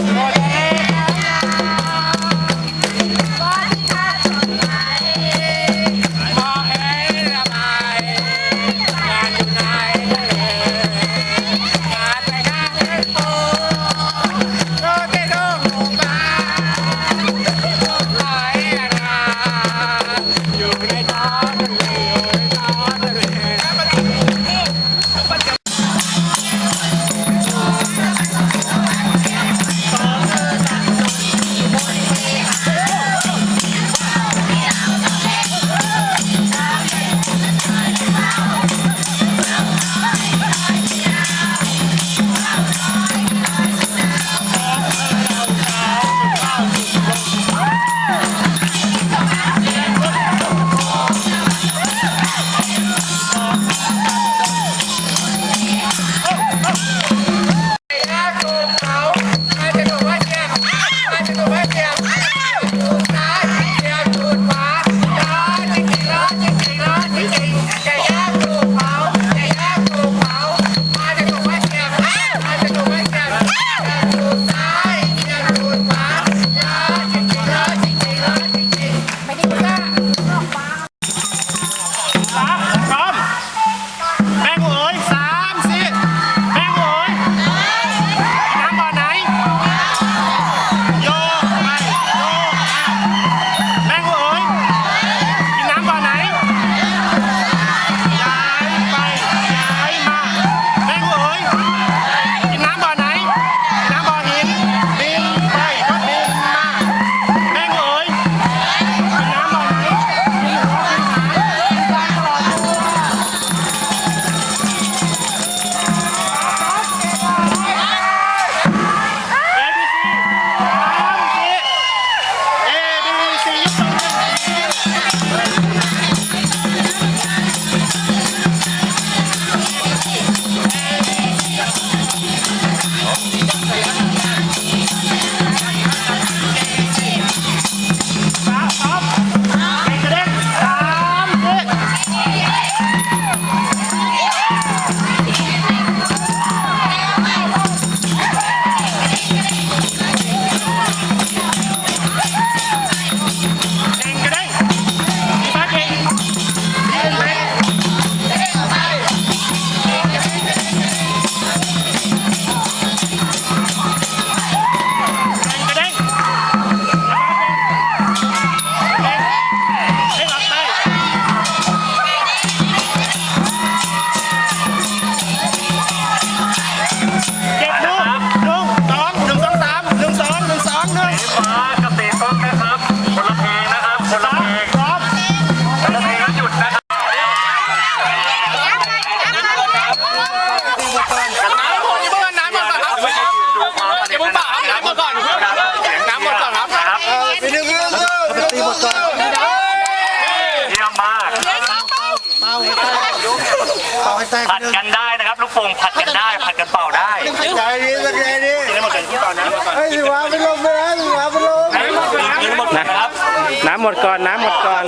Thank you. ผัดกันได้นะครับลูกโป่งผัดกันได้ผัดกันเป่าได้ใจดีใจดีหมดกันที่ก่อนนะเฮ้ยสิวะเป็นลมไปแล้วสิวะเป็นลมน้ำหมดก่อนน้ำหมดก่อน